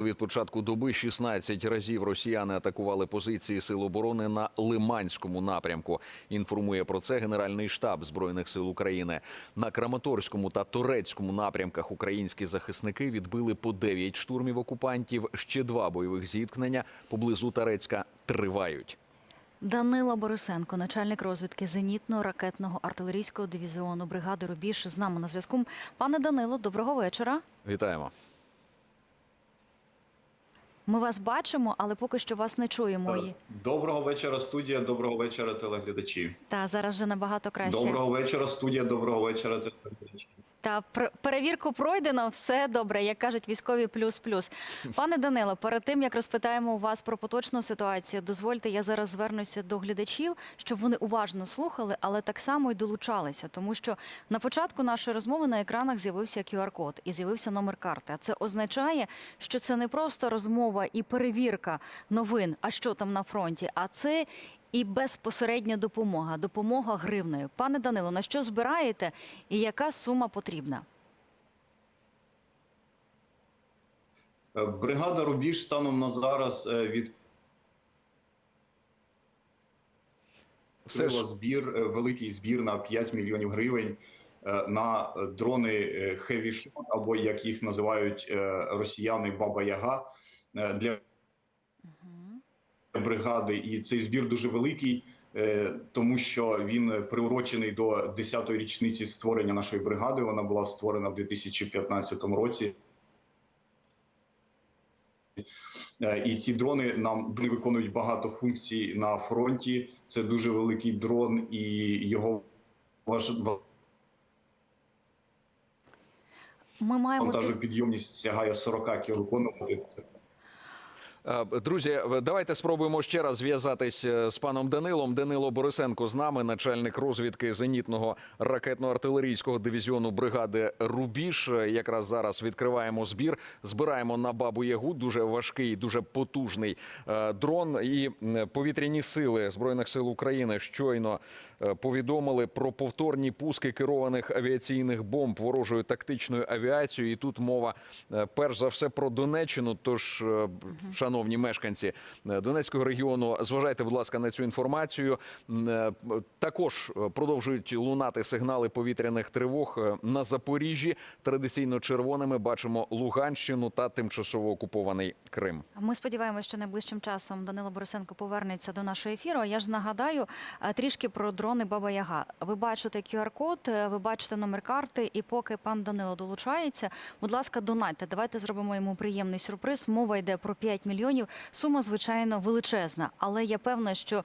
Від початку доби 16 разів росіяни атакували позиції сил оборони на Лиманському напрямку. Інформує про це Генеральний штаб збройних сил України. На Краматорському та Турецькому напрямках українські захисники відбили по 9 штурмів окупантів. Ще два бойових зіткнення поблизу Тарецька тривають. Данила Борисенко, начальник розвідки зенітно-ракетного артилерійського дивізіону бригади Рубіж, з нами на зв'язку. Пане Данило, доброго вечора. Вітаємо. Ми вас бачимо, але поки що вас не чуємо. Доброго вечора, студія. Доброго вечора, телеглядачі. Та зараз вже набагато краще. Доброго вечора, студія. Доброго вечора, телеглядачі. Та перевірку пройдено, все добре, як кажуть військові плюс-плюс. Пане Данило, перед тим як розпитаємо у вас про поточну ситуацію, дозвольте, я зараз звернуся до глядачів, щоб вони уважно слухали, але так само й долучалися, тому що на початку нашої розмови на екранах з'явився QR-код і з'явився номер карти. А це означає, що це не просто розмова і перевірка новин, а що там на фронті, а це і безпосередня допомога, допомога гривнею. Пане Данило, на що збираєте і яка сума потрібна? Е, Бригада Рубіж станом на зараз е, від Все ж збір, е, великий збір на 5 мільйонів гривень на дрони Heavy Shot, або як їх називають росіяни Баба Яга для бригади. І цей збір дуже великий, е, тому що він приурочений до 10-ї річниці створення нашої бригади. Вона була створена в 2015 році. Е, І ці дрони нам виконують багато функцій на фронті. Це дуже великий дрон, і його. Ми маємо вантажопідйомність сягає 40 кг. Е, Друзі, давайте спробуємо ще раз зв'язатись е, з паном Данилом. Данило Борисенко з нами, начальник розвідки зенітного ракетно-артилерійського дивізіону бригади Рубіж. Е, Якраз зараз відкриваємо збір. Збираємо на бабу Ягу дуже важкий, дуже потужний е, дрон. І повітряні сили збройних сил України щойно е, повідомили про повторні пуски керованих авіаційних бомб ворожою тактичною авіацією. І тут мова е, перш за все про Донеччину. Тож, е, шановні мешканці е, Донецького регіону, зважайте, будь ласка, на цю інформацію. Е, Також е, продовжують лунати сигнали повітряних тривог на Запоріжжі. Традиційно червоними бачимо Луганщину та тимчасово окупований Крим. Ми сподіваємося, що найближчим часом Данило Борисенко повернеться до нашого ефіру. Я ж нагадаю трішки про дрони Баба Яга. Ви бачите QR-код, ви бачите номер карти, і поки пан Данило долучається, будь ласка, донатьте. Давайте зробимо йому приємний сюрприз. Мова йде про 5 мільйонів. Сума, звичайно, величезна, але я певна, що.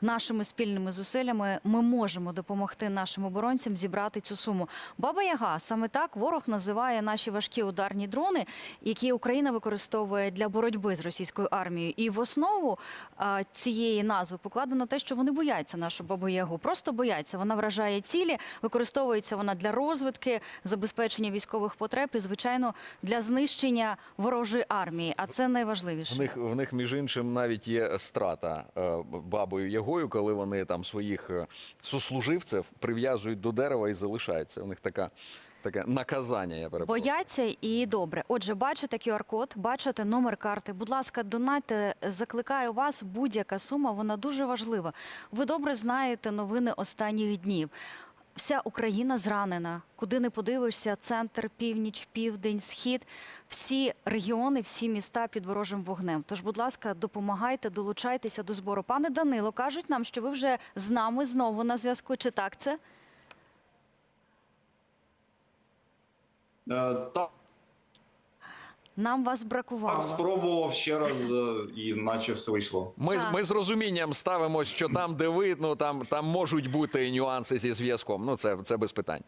Нашими спільними зусиллями ми можемо допомогти нашим оборонцям зібрати цю суму. Баба Яга саме так ворог називає наші важкі ударні дрони, які Україна використовує для боротьби з російською армією. І в основу а, цієї назви покладено те, що вони бояться нашу бабу Ягу. Просто бояться. Вона вражає цілі, використовується вона для розвитки, забезпечення військових потреб і, звичайно, для знищення ворожої армії. А це найважливіше. В них в них між іншим навіть є страта е, бабою Ягою, коли вони там своїх е, сослуживців прив'язують до дерева і залишаються. У них така таке наказання. Я перепрошую. Бояться і добре. Отже, бачите QR-код, бачите номер карти. Будь ласка, донайте. Закликаю вас. Будь-яка сума вона дуже важлива. Ви добре знаєте новини останніх днів. Вся Україна зранена. Куди не подивишся, центр, північ, південь, схід, всі регіони, всі міста під ворожим вогнем. Тож, будь ласка, допомагайте, долучайтеся до збору. Пане Данило, кажуть нам, що ви вже з нами знову на зв'язку. Чи так це? Е, Так, Нам вас бракувало. так спробував ще раз, е, і наче все вийшло. Ми, Так. ми з розумінням ставимо, що там, де видно, там, там можуть бути нюанси зі зв'язком. Ну це, це без питань.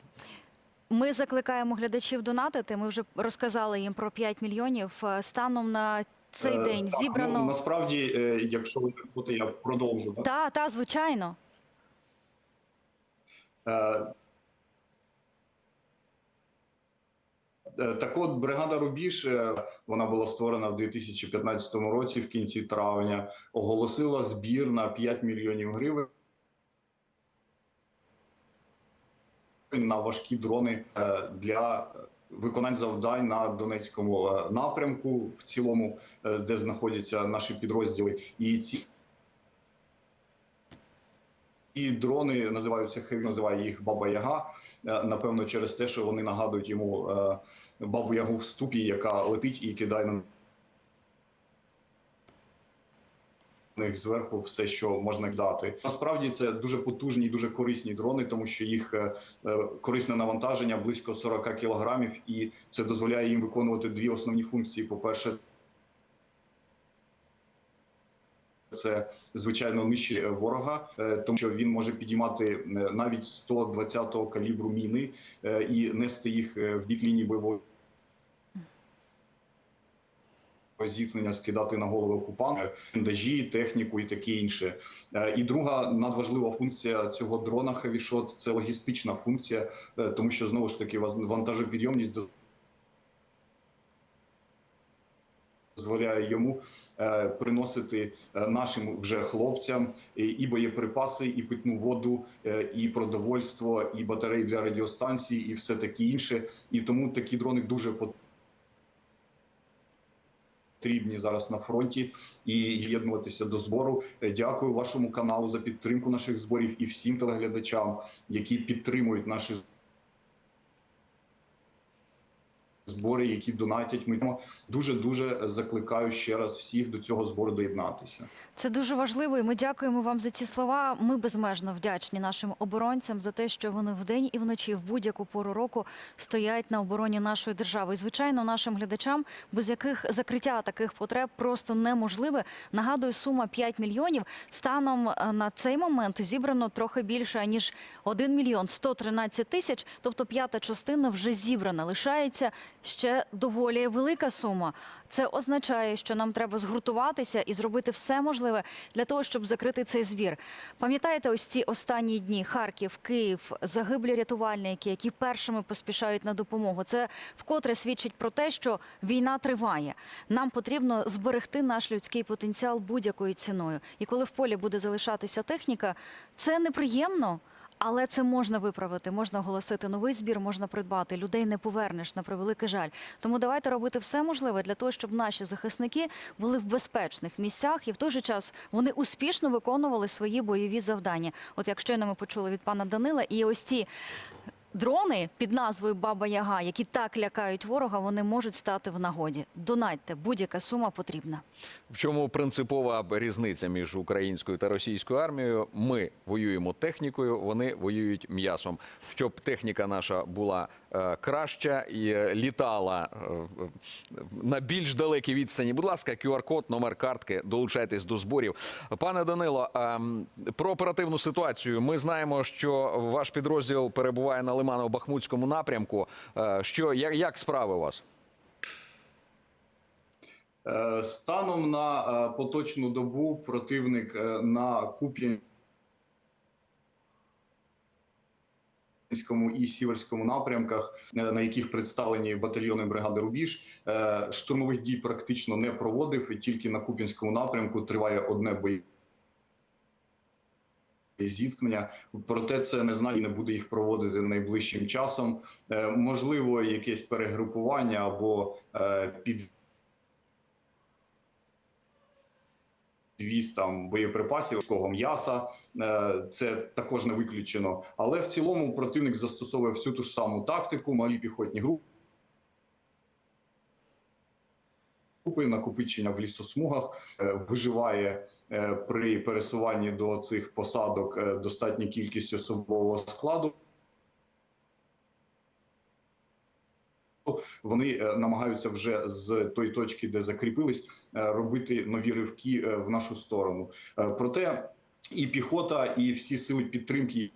Ми закликаємо глядачів донатити. Ми вже розказали їм про 5 мільйонів. Е, Станом на цей Е, день так, зібрано. Ну, насправді, е, якщо ви хочете, я продовжу. Так? Та, та, звичайно. Е, Так от бригада Рубіж, е, вона була створена в 2015 році, в кінці травня, оголосила збір на 5 мільйонів гривень на важкі дрони е, для виконань завдань на Донецькому е, напрямку, в цілому, е, де знаходяться наші підрозділи, і ці. Ці дрони називаються Хеві, називає їх Баба Яга. Е, Напевно, через те, що вони нагадують йому е, бабу Ягу в ступі, яка летить і кидає на них зверху все, що можна дати. Насправді це дуже потужні і дуже корисні дрони, тому що їх е, корисне навантаження близько 40 кілограмів, і це дозволяє їм виконувати дві основні функції. По перше, це звичайно нижче ворога, е, тому що він може підіймати е, навіть 120-го калібру міни е, і нести їх в бік лінії бойової зіткнення, скидати на голови окупанта, бліндажі, техніку і таке інше. І друга надважлива функція цього дрона Shot – це логістична функція, тому що знову ж таки вантажопідйомність дозволяє йому е, приносити е, нашим вже хлопцям і, боєприпаси, і питну воду, е, і продовольство, і батареї для радіостанцій, і все таке інше. І тому такі дрони дуже потрібні зараз на фронті і єднуватися до збору. Дякую вашому каналу за підтримку наших зборів і всім телеглядачам, які підтримують наші збори, які донатять. Ми дуже дуже закликаю ще раз всіх до цього збору доєднатися. Це дуже важливо, і ми дякуємо вам за ці слова. Ми безмежно вдячні нашим оборонцям за те, що вони вдень і вночі в будь-яку пору року стоять на обороні нашої держави. І звичайно, нашим глядачам, без яких закриття таких потреб просто неможливе. Нагадую, сума 5 мільйонів станом е, на цей момент зібрано трохи більше ніж 1 мільйон 113 тисяч, тобто п'ята частина вже зібрана. Лишається ще доволі велика сума. Це означає, що нам треба згуртуватися і зробити все можливе для того, щоб закрити цей збір. Пам'ятаєте, ось ці останні дні Харків, Київ, загиблі рятувальники, які першими поспішають на допомогу. Це вкотре свідчить про те, що війна триває. Нам потрібно зберегти наш людський потенціал будь-якою ціною. І коли в полі буде залишатися техніка, це неприємно. Але це можна виправити, можна оголосити новий збір, можна придбати. Людей не повернеш на превеликий жаль. Тому давайте робити все можливе для того, щоб наші захисники були в безпечних місцях і в той же час вони успішно виконували свої бойові завдання. От як щойно ми почули від пана Данила, і ось ці дрони під назвою Баба Яга, які так лякають ворога, вони можуть стати в нагоді. Донатьте, будь-яка сума потрібна. В чому принципова різниця між українською та російською армією? Ми воюємо технікою, вони воюють м'ясом. Щоб техніка наша була е, краща і літала е, на більш далекій відстані. Будь ласка, QR-код, номер картки, долучайтесь до зборів. Пане Данило, е, про оперативну ситуацію. Ми знаємо, що ваш підрозділ перебуває на Лимано-Бахмутському напрямку. Е, Що як, як справи у вас? Е, Станом на е, поточну добу противник на Куп'янському і Сіверському напрямках, на яких представлені батальйони бригади Рубіж, штурмових дій практично не проводив. Тільки на Куп'янському напрямку триває одне бойове зіткнення. Проте це не знаю, не буде їх проводити найближчим часом. Е, Можливо, якесь перегрупування або е, під Віз там боєприпасів військового м'яса, Е, це також не виключено. Але в цілому противник застосовує всю ту ж саму тактику, малі піхотні групи. Групи накопичення в лісосмугах е, виживає е, при пересуванні до цих посадок е, достатня кількість особового складу. Вони намагаються вже з тої точки, де закріпились, робити нові ривки в нашу сторону. Проте і піхота, і всі сили підтримки,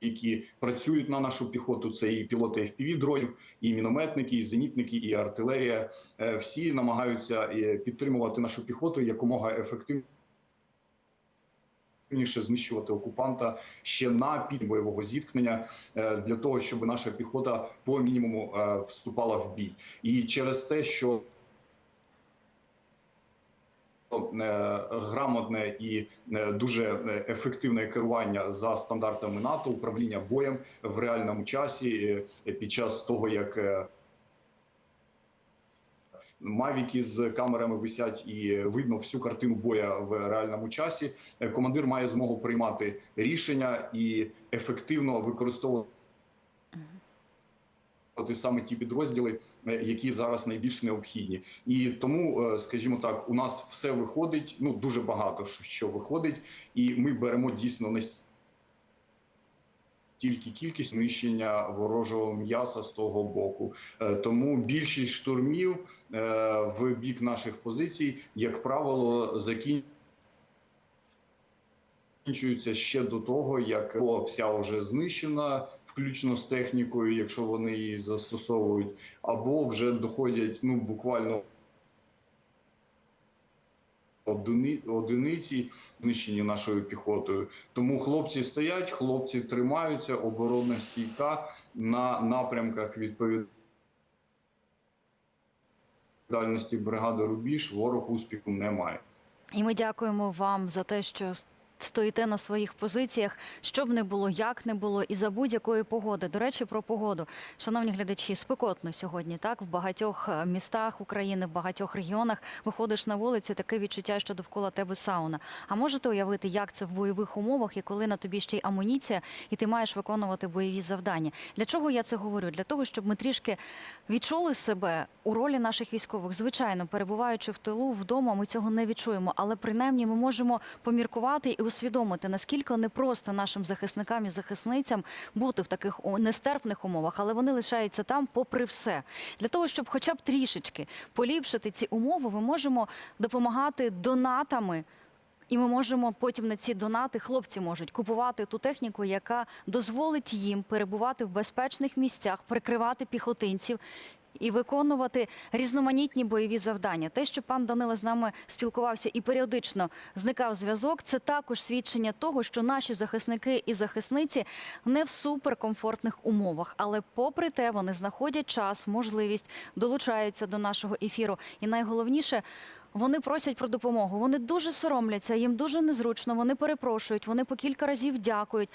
які працюють на нашу піхоту, це і пілоти fpv дронів, і мінометники, і зенітники, і артилерія. е, Всі намагаються е, підтримувати нашу піхоту якомога ефективніше знищувати окупанта ще на під бойового зіткнення е, для того, щоб наша піхота по мінімуму вступала в бій, і через те, що грамотне і е, дуже е, ефективне керування за стандартами НАТО, управління боєм в реальному часі е, під час того, як е, Мавіки з камерами висять і видно всю картину боя в реальному часі. Е, Командир має змогу приймати рішення і ефективно використовувати саме ті підрозділи, е, які зараз найбільш необхідні. І тому, е, скажімо так, у нас все виходить. Ну дуже багато що- виходить, і ми беремо дійсно не тільки кількість знищення ворожого м'яса з того боку. Е, Тому більшість штурмів в бік наших позицій, як правило, закінчуються ще до того, як вся вже знищена, включно з технікою, якщо вони її застосовують, або вже доходять ну буквально. Одиниці знищені нашою піхотою. Тому хлопці стоять, хлопці тримаються, оборонна стійка на напрямках відповідальності бригади Рубіж. Ворог успіху не має. І ми дякуємо вам за те, що стоїте на своїх позиціях, щоб не було, як не було, і за будь-якої погоди. До речі, про погоду, шановні глядачі, спекотно сьогодні. Так, в багатьох е, містах України, в багатьох регіонах виходиш на вулицю, таке відчуття, що довкола тебе сауна. А можете уявити, як це в бойових умовах, і коли на тобі ще й амуніція, і ти маєш виконувати бойові завдання? Для чого я це говорю? Для того, щоб ми трішки відчули себе у ролі наших військових. Звичайно, перебуваючи в тилу вдома, ми цього не відчуємо, але принаймні ми можемо поміркувати і усвідомити, наскільки непросто нашим захисникам і захисницям бути в таких нестерпних умовах, але вони лишаються там попри все. Для того, щоб хоча б трішечки поліпшити ці умови, ми можемо допомагати донатами. І ми можемо потім на ці донати хлопці можуть купувати ту техніку, яка дозволить їм перебувати в безпечних місцях, прикривати піхотинців. І виконувати різноманітні бойові завдання. Те, що пан Данило з нами спілкувався і періодично зникав зв'язок, це також свідчення того, що наші захисники і захисниці не в суперкомфортних умовах, але попри те, вони знаходять час, можливість, долучаються до нашого ефіру. І найголовніше, вони просять про допомогу. Вони дуже соромляться, їм дуже незручно. Вони перепрошують, вони по кілька разів дякують.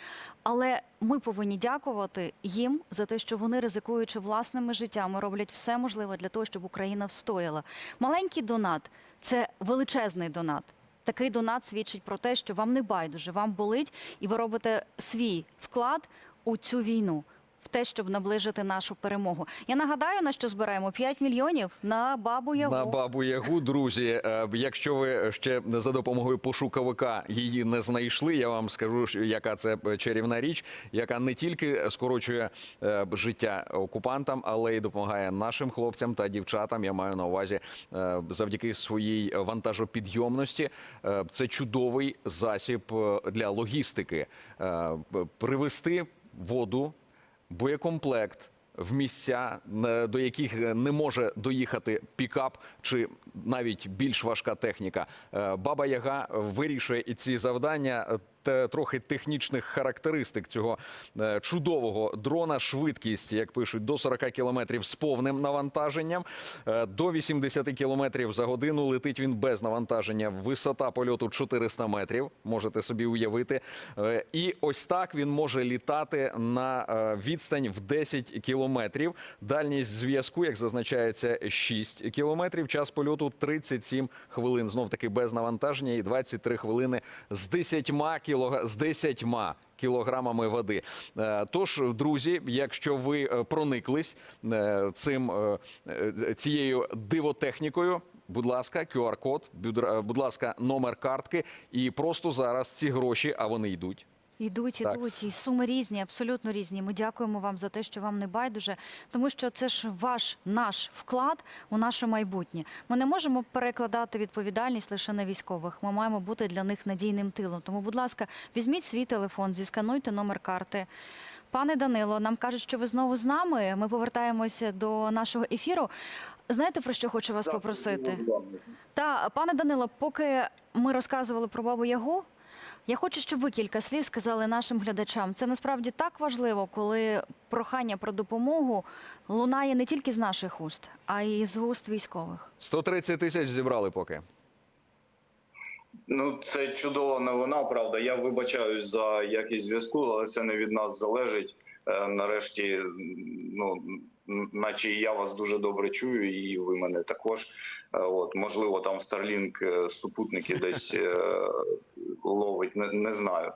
Але ми повинні дякувати їм за те, що вони, ризикуючи власними життями, роблять все можливе для того, щоб Україна встояла. Маленький донат це величезний донат. Такий донат свідчить про те, що вам не байдуже, вам болить, і ви робите свій вклад у цю війну. В те, щоб наближити нашу перемогу. Я нагадаю, на що збираємо 5 мільйонів на бабу Ягу. На бабу Ягу, друзі. е, Якщо ви ще за допомогою пошуковика її не знайшли, я вам скажу, яка це чарівна річ, яка не тільки скорочує е, життя окупантам, але й допомагає нашим хлопцям та дівчатам. Я маю на увазі е, завдяки своїй вантажопідйомності. Це чудовий засіб для логістики. Привезти воду боєкомплект в місця, е, до яких не може доїхати пікап чи навіть більш важка техніка. Е, Баба Яга вирішує і ці завдання. Е, трохи технічних характеристик цього е, чудового дрона. Швидкість, як пишуть, до 40 кілометрів з повним навантаженням, е, до 80 кілометрів за годину летить він без навантаження. Висота польоту 400 метрів. Можете собі уявити. І ось так він може літати на відстань в 10 кілометрів. Дальність зв'язку, як зазначається, 6 кілометрів. Час польоту 37 хвилин. Знов таки без навантаження і 23 хвилини з 10 кілога... з 10 кілограмами води. Е, Тож, друзі, якщо ви е, прониклись е, цим цією дивотехнікою. Будь ласка, QR-код, будь ласка, номер картки, і просто зараз ці гроші, а вони йдуть. Йдуть, ідуть, і суми різні, абсолютно різні. Ми дякуємо вам за те, що вам не байдуже, тому що це ж ваш наш вклад у наше майбутнє. Ми не можемо перекладати відповідальність лише на військових. Ми маємо бути для них надійним тилом. Тому, будь ласка, візьміть свій телефон, зіскануйте номер карти. Пане Данило, нам кажуть, що ви знову з нами. Ми повертаємося до нашого ефіру. Знаєте, про що хочу вас попросити? Та пане Данило, поки ми розказували про бабу Ягу, я хочу, щоб ви кілька слів сказали нашим глядачам. Це насправді так важливо, коли прохання про допомогу лунає не тільки з наших уст, а й з уст військових. 130 тисяч зібрали поки. Ну, це чудова новина, правда. Я вибачаюсь за якість зв'язку, але це не від нас залежить. Е, Нарешті, ну наче я вас дуже добре чую, і ви мене також. Е, От можливо, там Starlink е, супутники десь е, ловить, не, не знаю.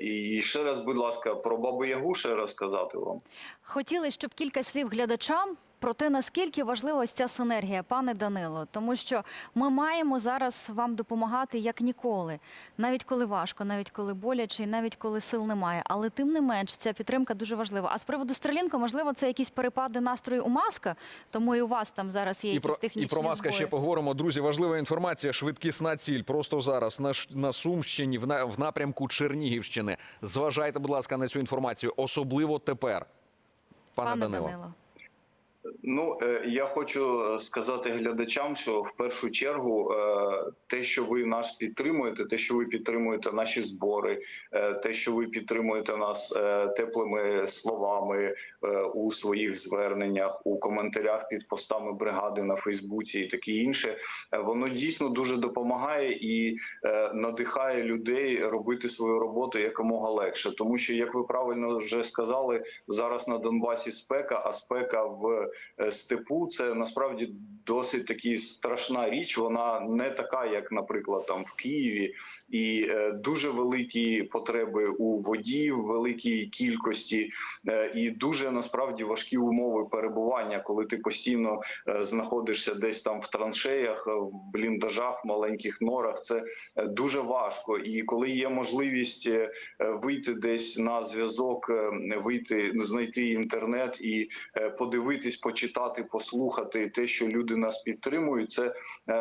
І ще раз, будь ласка, про бабу Ягу ще раз сказати вам. Хотіли, щоб кілька слів глядачам про те, наскільки важлива ось ця синергія, пане Данило, тому що ми маємо зараз вам допомагати як ніколи, навіть коли важко, навіть коли боляче, і навіть коли сил немає. Але тим не менш, ця підтримка дуже важлива. А з приводу Стрелінка, можливо, це якісь перепади настрою у маска, тому і у вас там зараз є І якісь про, і про маска збої. ще поговоримо. Друзі, важлива інформація. Швидкісна ціль просто зараз на, на Сумщині, в, на, в напрямку Чернігівщини. Зважайте, будь ласка, на цю інформацію, особливо тепер. Пане, Пане Данило. Данило. Ну е, я хочу сказати глядачам, що в першу чергу е, те, що ви нас підтримуєте, те, що ви підтримуєте наші збори, е, те, що ви підтримуєте нас теплими словами у своїх зверненнях, у коментарях під постами бригади на Фейсбуці і таке інше, воно дійсно дуже допомагає і надихає людей робити свою роботу якомога легше, тому що, як ви правильно вже сказали, зараз на Донбасі спека, а спека в степу це насправді досить таки страшна річ. Вона не така, як, наприклад, там в Києві, і е, дуже великі потреби у воді в великій кількості, е, і дуже насправді важкі умови перебування, коли ти постійно е, знаходишся десь там в траншеях, е, в бліндажах, маленьких норах. Це е, дуже важко. І коли є можливість е, е, вийти десь на зв'язок, е, вийти, знайти інтернет і е, подивитись, почитати, послухати те, що люди нас підтримують, це е,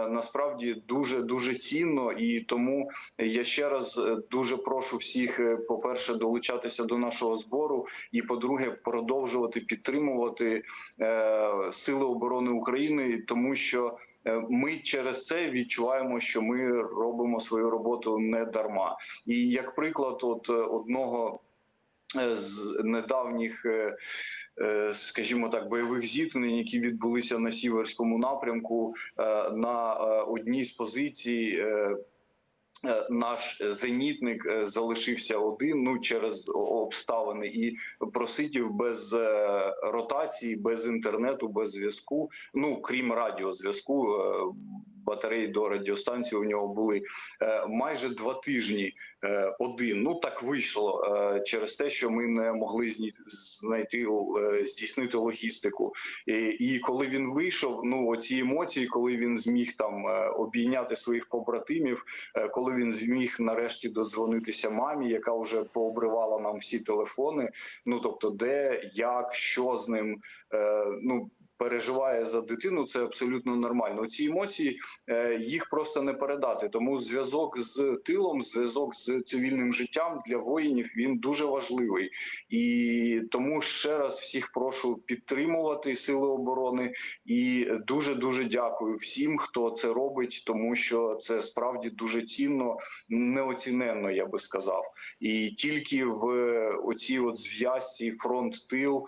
насправді дуже дуже цінно. І тому я ще раз е, дуже прошу всіх, е, по-перше, долучатися до нашого збору, і по-друге, продовжувати підтримувати сили оборони України, тому що. Ми через це відчуваємо, що ми робимо свою роботу не дарма. І як приклад, от одного з недавніх. Е, Скажімо так, бойових зіткнень, які відбулися на сіверському напрямку, е, на е, одній з позицій наш зенітник залишився один ну через обставини і просидів без ротації, без інтернету, без зв'язку. Ну крім радіозв'язку. Батареї до радіостанції у нього були е, майже два тижні е, один. Ну так вийшло е, через те, що ми не могли знайти здійснити логістику. І, коли він вийшов, ну оці емоції, коли він зміг там обійняти своїх побратимів, коли він зміг нарешті додзвонитися мамі, яка вже пообривала нам всі телефони. Ну тобто, де, як, що з ним, ну. Переживає за дитину, це абсолютно нормально. Ці емоції е, їх просто не передати. Тому зв'язок з тилом, зв'язок з цивільним життям для воїнів він дуже важливий. І тому ще раз всіх прошу підтримувати сили оборони і дуже дуже дякую всім, хто це робить, тому що це справді дуже цінно, неоціненно, я би сказав. І тільки в оцій от зв'язці фронт-тил е,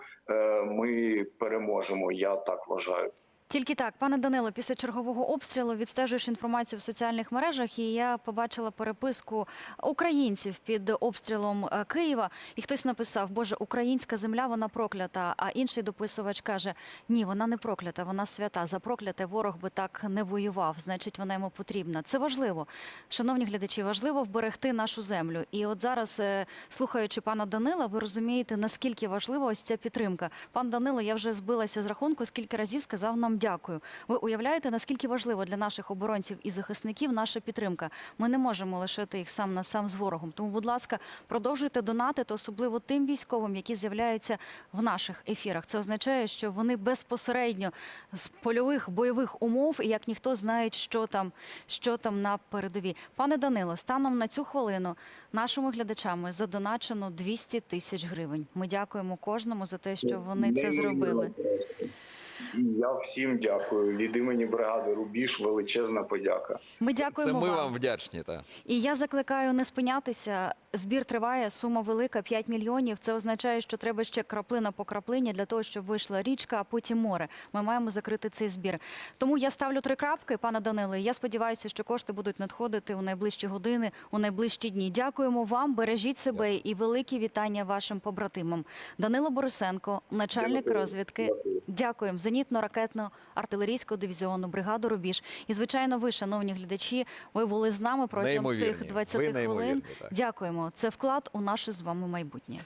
ми переможемо. Я так вважаю. Тільки так, пане Данило, після чергового обстрілу відстежуєш інформацію в соціальних мережах, і я побачила переписку українців під обстрілом е, Києва. І хтось написав: Боже, українська земля вона проклята. А інший дописувач каже: Ні, вона не проклята, вона свята. За прокляте ворог би так не воював. Значить, вона йому потрібна. Це важливо, шановні глядачі. Важливо вберегти нашу землю. І от зараз, е, слухаючи пана Данила, ви розумієте, наскільки важлива ось ця підтримка. Пан Данило, я вже збилася з рахунку, скільки разів сказав нам дякую. Ви уявляєте, наскільки важливо для наших оборонців і захисників наша підтримка. Ми не можемо лишити їх сам на сам з ворогом. Тому, будь ласка, продовжуйте донатити, особливо тим військовим, які з'являються в наших ефірах. Це означає, що вони безпосередньо з польових бойових умов і як ніхто знають, що там, що там на передовій. Пане Данило, станом на цю хвилину нашими глядачами задоначено 200 тисяч гривень. Ми дякуємо кожному за те, що вони це зробили. Я всім дякую. Від імені бригади Рубіж величезна подяка. Ми Це дякуємо ми вам. вам вдячні. Та. І я закликаю не спинятися. Збір триває, сума велика 5 мільйонів. Це означає, що треба ще краплина по краплині для того, щоб вийшла річка, а потім море. Ми маємо закрити цей збір. Тому я ставлю три крапки, пане Даниле. Я сподіваюся, що кошти будуть надходити у найближчі години, у найближчі дні. Дякуємо вам. Бережіть себе і великі вітання вашим побратимам. Данило Борисенко, начальник Дякую. розвідки. Дякую. Дякуємо зенітно-ракетно-артилерійського дивізіону бригаду Рубіж. І звичайно, ви, шановні глядачі, ви були з нами протягом цих 20 Ви хвилин. так. Дякуємо. Це вклад у наше з вами майбутнє.